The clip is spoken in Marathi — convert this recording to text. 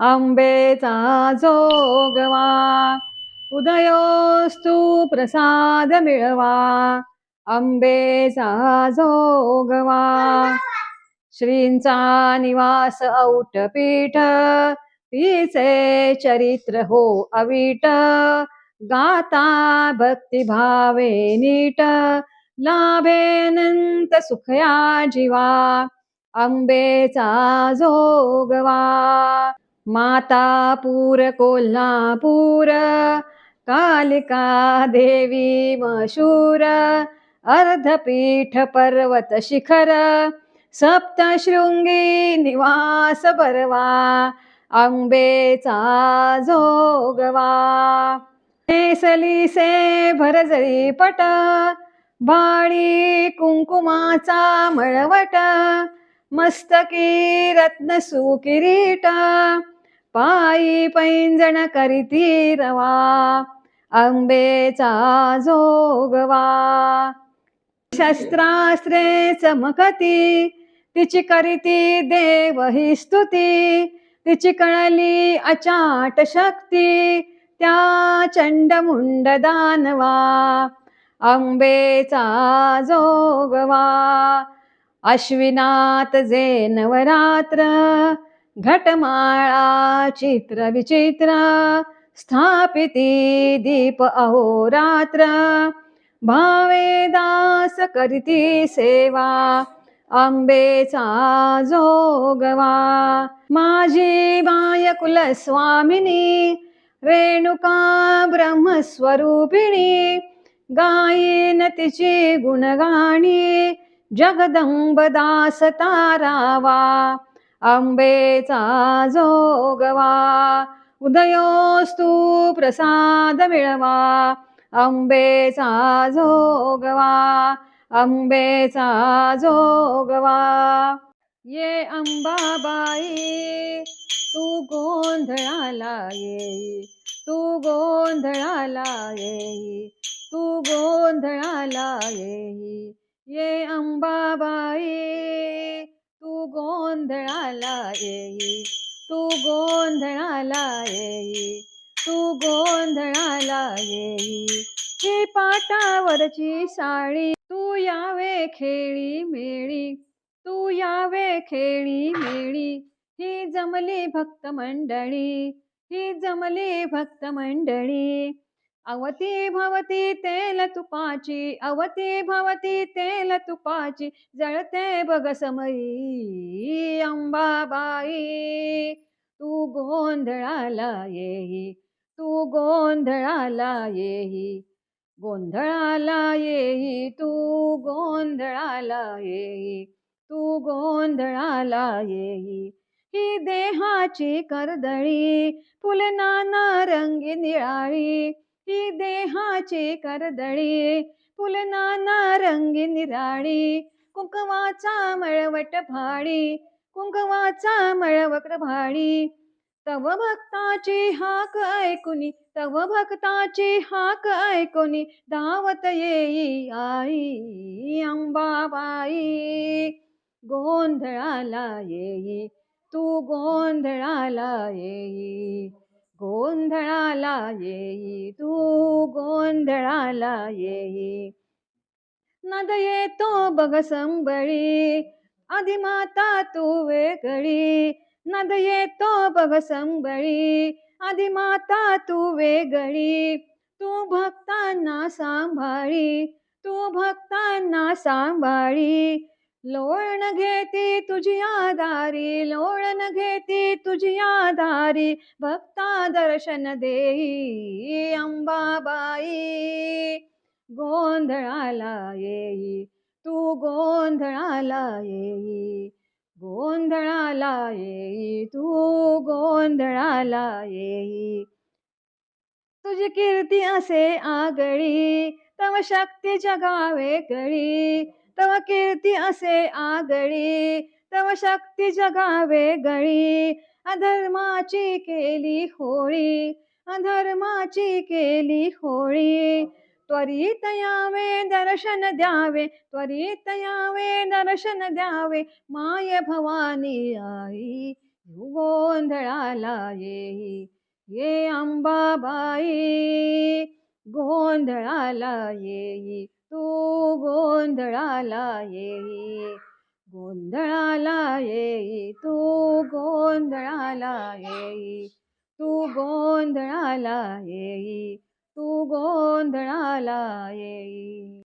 आंबेचा जोगवा उदयोस्तु प्रसाद मिळवा. आंबेचा जोगवा श्रींचा निवास औटपीठ तिचे चरित्र हो अवीट. गाता भक्तिभावे नीट लाभेनंत सुखया जीवा. आंबेचा जोगवा. मातापूर कोल्हापूर कालिका देवी मशूर अर्धपीठ पर्वत शिखर सप्तशृंगी निवास बरवा आंबेचा जोगवा. नेसली से भरजरी पट बाळी कुंकुमाचा मळवट मस्तकी रत्न सुकिरीट पायी पैंजण करीती रवा आंबेचा जोगवा. शस्त्रास्त्रे चमकती तिची करीती देव ही स्तुती. तिची कळली अचाट शक्ती त्या चंडमुंड दानवा. आंबेचा जोगवा अश्विनात जे नवरात्र घटमाळा चित्र विचित्र स्थापिती दीप अहोरात्र भावे दास करीती सेवा आंबेचा जोगवा. माझी बाय कुलस्वामिनी रेणुका ब्रह्मस्वरूपिणी गायीन तिची गुणगाणी जगदंब दास तारावा. आंबेचा जोगवा उदयोस्तु प्रसाद मिळवा. आंबेचा जोगवा आंबेचा जोगवा. ये अंबाबाई तू गोंधळाला येई तू गोंधळाला येई तू गोंधळाला येई. ये अंबाबाई तू गोंधळाला येई तू गोंधळाला येई तू गोंधळाला येई. ही पाटावरची साडी तू यावे खेळी मेळी तू यावे खेळी मेळी. ही जमली भक्त मंडळी ही जमली भक्त मंडळी अवती भवती तेल तुपाची अवती भवती तेल तुपाची जळते बघ समयी अंबाबाई. तू गोंधळाला येई तू गोंधळाला येई गोंधळाला येई तू गोंधळाला येई तू गोंधळाला येई. ही देहाची करदळी फुलना नारंगी निळाळी ही देहाची करदळी फुलनाना रंगी निराळी कुंकवाचा मळवट भाडी कुंकवाचा मळवट भाडी तव भक्ताची हाक ऐकुनी तव भक्ताची हाक ऐकुनी धावत येई आई अंबाबाई. गोंधळाला येई तू गोंधळाला येई. गोंधळाला येई तू गोंधळाला येई नद येतो बघ संबळी आदिमाता तू वेगळी नद येतो बघ संबळी आदिमाता तू वेगळी तू भक्तांना सांभाळी तू भक्तांना सांभाळी लोळण घेती तुझी आधारी लोळण घेती तुझी आधारी. भक्ता दर्शन देई अंबाबाई. गोंधळाला येई तू गोंधळाला येई. गोंधळाला येई तू गोंधळाला येई. तुझी कीर्ती असे आगळी तव शक्ती जगावे गळी. तव कीर्ती असे आगळी तव शक्ती जगावे गळी. अधर्माची केली होळी अधर्माची केली होळी. त्वरित यावे दर्शन द्यावे त्वरित यावे दर्शन द्यावे. माय भवानी आई गोंधळाला येई ये अंबाबाई. गोंधळाला येई तू गोंधळाला येई गोंधळाला येई तू गोंधळाला येई तू गोंधळाला येई तू गोंधळाला येई.